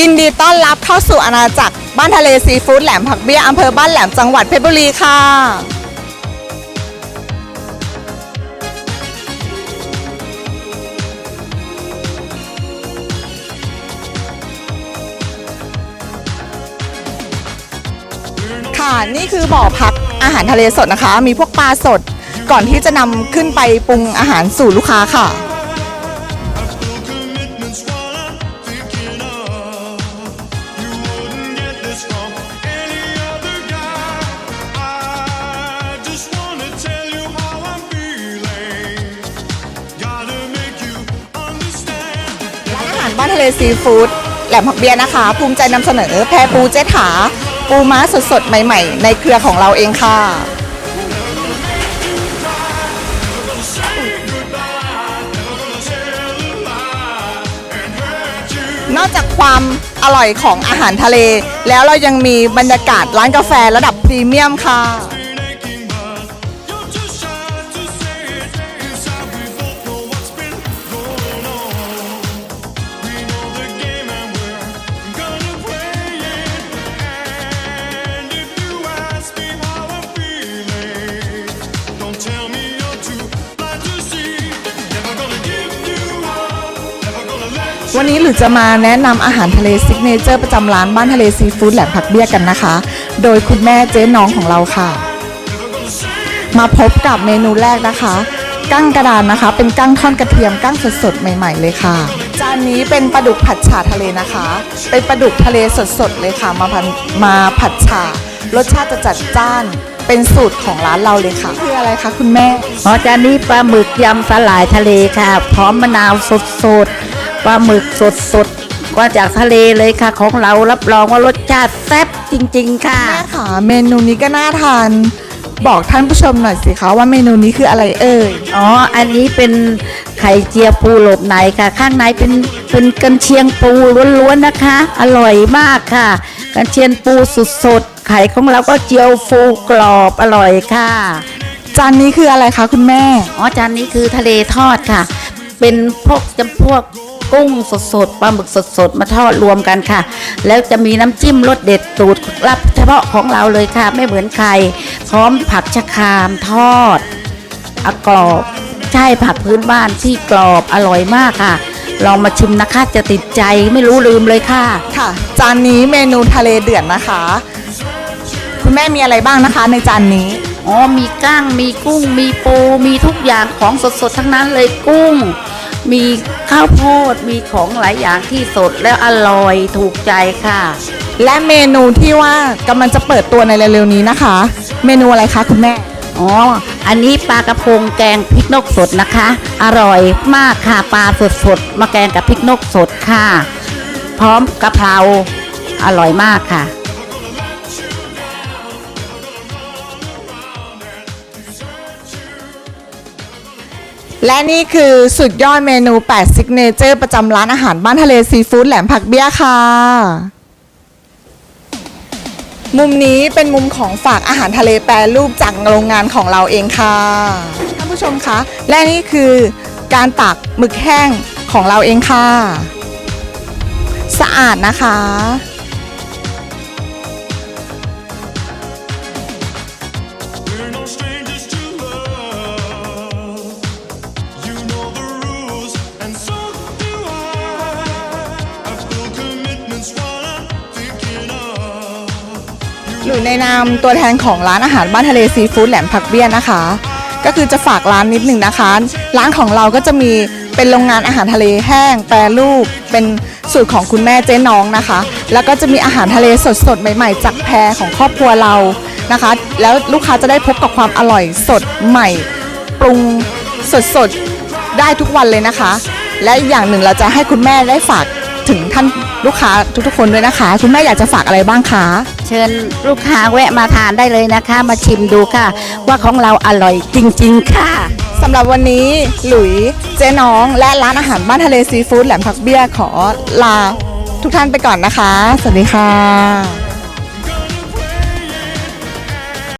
ยินดีต้อนรับเข้าสู่อาณาจักรบ้านทะเลซีฟู้ดแหลมผักเบี้ยอำเภอบ้านแหลมจังหวัดเพชรบุรีค่ะ ค่ะนี่คือบ่อพักอาหารทะเลสดนะคะ มีพวกปลาสดก่อนที่จะนำขึ้นไปปรุงอาหารสู่ลูกค้าค่ะานทะเลซีฟู้ดแหลมผักเบียนะคะ ภูมิใจนำเสนอแพปูเจ๊ถา ปูม้าสดๆ ใหม่ๆ ในเครือของเราเองค่ะนอกจากความอร่อยของอาหารทะเล แล้วเรายังมีบรรยากาศร้านกาแฟระดับพรีเมียมค่ะ วันนี้หรือจะมาแนะนำอาหารทะเลซิกเนเจอร์ประจำร้านบ้านทะเลซีฟู้ดแหลมผักเบี้ยกันนะคะ โดยคุณแม่เจ๊น้องของเราค่ะ มาพบกับเมนูแรกนะคะ กั้งกระดานนะคะ เป็นกั้งท่อนกระเทียมกั้งสดๆใหม่ ๆ เลยค่ะ จานนี้เป็นปลาดุกผัดฉ่าทะเลนะคะ เป็นปลาดุกทะเลสดๆเลยค่ะ มาพันมาผัดฉ่ารสชาติจะจัดจ้านเป็นสูตรของร้านเราเลยค่ะคืออะไรคะคุณแม่ อ๋อจานนี้ปลาหมึกยำสลายทะเลค่ะ พร้อมมะนาวสดๆ ปลาหมึกสดๆมาจากทะเลเลยค่ะ ของเรารับรองว่ารสชาติแซ่บจริง ๆ ค่ะ แม่ค่ะเมนูนี้ก็น่าทาน บอกท่านผู้ชมหน่อยสิคะว่าเมนูนี้คืออะไรเอ่ย อ๋อ อันนี้เป็นไข่เจียวปูหลบในค่ะ ข้างในเป็นเป็นกันเชียงปูล้วนๆนะคะ อร่อยมากค่ะ กันเชียงปูสดๆไข่ของเราก็เจียวฟูกรอบอร่อยค่ะ จานนี้คืออะไรคะคุณแม่ อ๋อจานนี้คือทะเลทอดค่ะ เป็นพวกจำพวก กุ้งสดๆปลาหมึกสดๆ มาทอดรวมกันค่ะ แล้วจะมีน้ำจิ้มรสเด็ดสูตรลับเฉพาะของเราเลยค่ะ ไม่เหมือนใคร พร้อมผักชะครามทอดอะกรอบใช่ผักพื้นบ้านที่กรอบอร่อยมากค่ะ ลองมาชิมนะคะจะติดใจไม่รู้ลืมเลยค่ะ ค่ะ จานนี้เมนูทะเลเดือดนะคะ คุณแม่มีอะไรบ้างนะคะ ในจานนี้ อ๋อ มีก้างมีกุ้ง มีปู มีทุกอย่างของสดๆ ทั้งนั้นเลยกุ้ง มี ข้าวโพดมีของหลายอย่างที่สดแล้วอร่อยถูกใจค่ะ และเมนูที่ว่ากำลังจะเปิดตัวในเร็วๆนี้นะคะ เมนูอะไรคะคุณแม่ อ๋อ อันนี้ปลากระพงแกงพริกนกสดนะคะ อร่อยมากค่ะปลาสดๆมาแกงกับพริกนกสดค่ะ พร้อมกะเพราอร่อยมากค่ะ และนี่คือสุดยอดเมนู 8 ซิกเนเจอร์ประจำร้านอาหารบ้านทะเลซีฟู้ดแหลมผักเบี้ยค่ะ มุมนี้เป็นมุมของฝากอาหารทะเลแปรรูปจากโรงงานของเราเองค่ะท่านผู้ชมคะ และนี่คือการตากหมึกแห้งของเราเองค่ะ สะอาดนะคะ หรือในนามตัวแทนของร้านอาหารบ้านทะเลซีฟู้ดแหลมผักเบี้ยนะคะ ก็คือจะฝากร้านนิดหนึ่งนะคะ ร้านของเราก็จะมีเป็นโรงงานอาหารทะเลแห้ง แปรรูป เป็นสูตรของคุณแม่เจ๊น้องนะคะ แล้วก็จะมีอาหารทะเลสดๆใหม่ๆ จากแพรของครอบครัวเรานะคะ แล้วลูกค้าจะได้พบกับความอร่อยสดใหม่ ปรุงสดๆได้ทุกวันเลยนะคะ และอีกอย่างหนึ่งเราจะให้คุณแม่ได้ฝากถึงท่าน ลูกค้าทุกๆคนด้วยนะคะ คุณแม่อยากจะฝากอะไรบ้างคะเชิญลูกค้าแวะมาทานได้เลยนะคะ มาชิมดูค่ะ ว่าของเราอร่อยจริง ๆ ค่ะ สำหรับวันนี้หลุยเจ๊น้อง และร้านอาหารบ้านทะเลซีฟู้ดแหลมผักเบี้ยขอลาทุกท่านไปก่อนนะคะ สวัสดีค่ะ